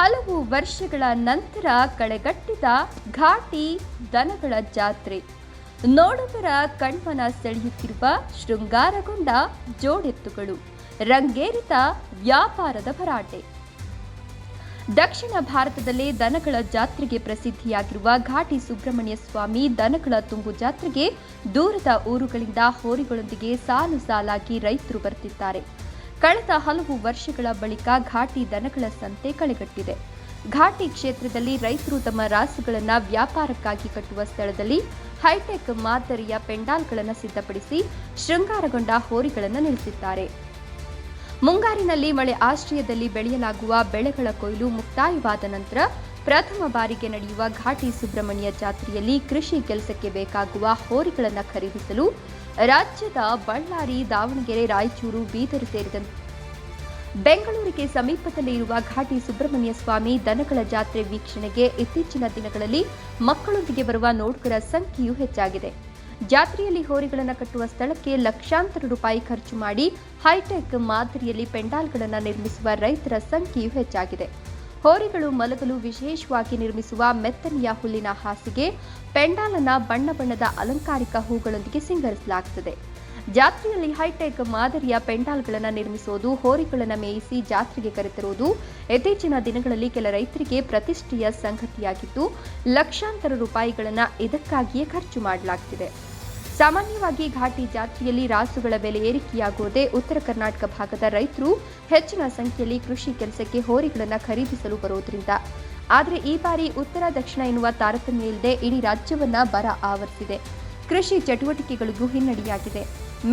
ಹಲವು ವರ್ಷಗಳ ನಂತರ ಕಳೆಗಟ್ಟಿದ ಘಾಟಿ ದನಗಳ ಜಾತ್ರೆ. ನೋಡುಗರ ಕಣ್ಮನ ಸೆಳೆಯುತ್ತಿರುವ ಶೃಂಗಾರಗೊಂಡ ಜೋಡೆತ್ತುಗಳು, ರಂಗೇರಿತ ವ್ಯಾಪಾರದ ಭರಾಟೆ. ದಕ್ಷಿಣ ಭಾರತದಲ್ಲಿ ದನಗಳ ಜಾತ್ರೆಗೆ ಪ್ರಸಿದ್ಧಿಯಾಗಿರುವ ಘಾಟಿ ಸುಬ್ರಹ್ಮಣ್ಯ ಸ್ವಾಮಿ ದನಗಳ ತುಂಬು ಜಾತ್ರೆಗೆ ದೂರದ ಊರುಗಳಿಂದ ಹೋರಿಗಳೊಂದಿಗೆ ಸಾಲು ಸಾಲಾಗಿ ರೈತರು ಬರ್ತಿದ್ದಾರೆ. ಕಳೆದ ಹಲವು ವರ್ಷಗಳ ಬಳಿಕ ಘಾಟಿ ದನಗಳ ಸಂತೆ ಕಳೆಗಟ್ಟಿದೆ. ಘಾಟಿ ಕ್ಷೇತ್ರದಲ್ಲಿ ರೈತರು ತಮ್ಮ ರಾಸುಗಳನ್ನು ವ್ಯಾಪಾರಕ್ಕಾಗಿ ಕಟ್ಟುವ ಸ್ಥಳದಲ್ಲಿ ಹೈಟೆಕ್ ಮಾದರಿಯ ಪೆಂಡಾಲ್ಗಳನ್ನು ಸಿದ್ಧಪಡಿಸಿ ಶೃಂಗಾರಗೊಂಡ ಹೋರಿಗಳನ್ನು ನಿಲ್ಲಿಸಿದ್ದಾರೆ ಮುಂಗಾರಿನಲ್ಲಿ ಮಳೆ ಆಶ್ರಯದಲ್ಲಿ ಬೆಳೆಯಲಾಗುವ ಬೆಳೆಗಳ ಕೊಯ್ಲು ಮುಕ್ತಾಯವಾದ ನಂತರ ಪ್ರಥಮ ಬಾರಿಗೆ ನಡೆಯುವ ಘಾಟಿ ಸುಬ್ರಹ್ಮಣ್ಯ ಜಾತ್ರೆಯಲ್ಲಿ ಕೃಷಿ ಕೆಲಸಕ್ಕೆ ಬೇಕಾಗುವ ಹೋರಿಗಳನ್ನು ಖರೀದಿಸಲು ರಾಜ್ಯದ ಬಳ್ಳಾರಿ, ದಾವಣಗೆರೆ, ರಾಯಚೂರು, ಬೀದರ್ ಸೇರಿದಂತೆ ಬೆಂಗಳೂರಿಗೆ ಸಮೀಪದಲ್ಲಿ ಇರುವ ಘಾಟಿ ಸುಬ್ರಹ್ಮಣ್ಯ ಸ್ವಾಮಿ ದನಗಳ ಜಾತ್ರೆ ವೀಕ್ಷಣೆಗೆ ಇತ್ತೀಚಿನ ದಿನಗಳಲ್ಲಿ ಮಕ್ಕಳೊಂದಿಗೆ ಬರುವ ನೋಡುಗರ ಸಂಖ್ಯೆಯೂ ಹೆಚ್ಚಾಗಿದೆ. ಜಾತ್ರೆಯಲ್ಲಿ ಹೋರಿಗಳನ್ನು ಕಟ್ಟುವ ಸ್ಥಳಕ್ಕೆ ಲಕ್ಷಾಂತರ ರೂಪಾಯಿ ಖರ್ಚು ಮಾಡಿ ಹೈಟೆಕ್ ಮಾದರಿಯಲ್ಲಿ ಪೆಂಡಾಲ್ಗಳನ್ನು ನಿರ್ಮಿಸುವ ರೈತರ ಸಂಖ್ಯೆಯೂ ಹೆಚ್ಚಾಗಿದೆ. ಹೋರಿಗಳು ಮಲಗಲು ವಿಶೇಷವಾಗಿ ನಿರ್ಮಿಸುವ ಮೆತ್ತನೆಯ ಹುಲ್ಲಿನ ಹಾಸಿಗೆ, ಪೆಂಡಾಲನ ಬಣ್ಣ ಬಣ್ಣದ ಅಲಂಕಾರಿಕ ಹೂಗಳೊಂದಿಗೆ ಸಿಂಗರಿಸಲಾಗುತ್ತದೆ. ಜಾತ್ರೆಯಲ್ಲಿ ಹೈಟೆಕ್ ಮಾದರಿಯ ಪೆಂಡಾಲ್ಗಳನ್ನು ನಿರ್ಮಿಸುವುದು ಹೋರಿಗಳನ್ನು ಮೇಯಿಸಿ ಜಾತ್ರೆಗೆ ಕರೆತರುವುದು ಇತ್ತೀಚಿನ ದಿನಗಳಲ್ಲಿ ಕೆಲ ರೈತರಿಗೆ ಪ್ರತಿಷ್ಠೆಯ ಸಂಗತಿಯಾಗಿದ್ದು, ಲಕ್ಷಾಂತರ ರೂಪಾಯಿಗಳನ್ನು ಇದಕ್ಕಾಗಿಯೇ ಖರ್ಚು ಮಾಡಲಾಗುತ್ತಿದೆ ಸಾಮಾನ್ಯವಾಗಿ ಘಾಟಿ ಜಾತ್ರೆಯಲ್ಲಿ ರಾಸುಗಳ ಬೆಲೆ ಏರಿಕೆಯಾಗುವುದೇ ಉತ್ತರ ಕರ್ನಾಟಕ ಭಾಗದ ರೈತರು ಹೆಚ್ಚಿನ ಸಂಖ್ಯೆಯಲ್ಲಿ ಕೃಷಿ ಕೆಲಸಕ್ಕೆ ಹೋರಿಗಳನ್ನು ಖರೀದಿಸಲು ಬರುವುದರಿಂದ. ಆದರೆ ಈ ಬಾರಿ ಉತ್ತರ ದಕ್ಷಿಣ ಎನ್ನುವ ತಾರತಮ್ಯ ಇಲ್ಲದೆ ಇಡೀ ರಾಜ್ಯವನ್ನ ಬರ ಆವರಿಸಿದೆ. ಕೃಷಿ ಚಟುವಟಿಕೆಗಳಿಗೂ ಹಿನ್ನಡೆಯಾಗಿದೆ.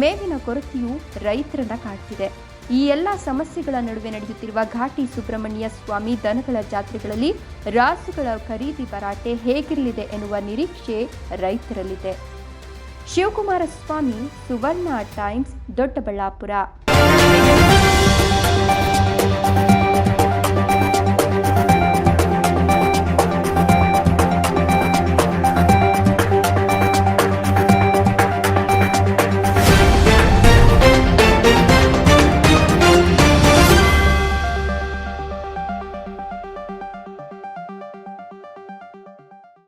ಮೇವಿನ ಕೊರತೆಯು ರೈತರನ್ನ ಕಾಡ್ತಿದೆ. ಈ ಎಲ್ಲ ಸಮಸ್ಯೆಗಳ ನಡುವೆ ನಡೆಯುತ್ತಿರುವ ಘಾಟಿ ಸುಬ್ರಹ್ಮಣ್ಯ ಸ್ವಾಮಿ ದನಗಳ ಜಾತ್ರೆಗಳಲ್ಲಿ ರಾಸುಗಳ ಖರೀದಿ ಭರಾಟೆ ಹೇಗಿರಲಿದೆ ಎನ್ನುವ ನಿರೀಕ್ಷೆ ರೈತರಲ್ಲಿದೆ. ಶಿವಕುಮಾರ ಸ್ವಾಮಿ ಸುವರ್ಣ ಟೈಮ್ಸ್ ದೊಡ್ಡಬಳ್ಳಾಪುರ.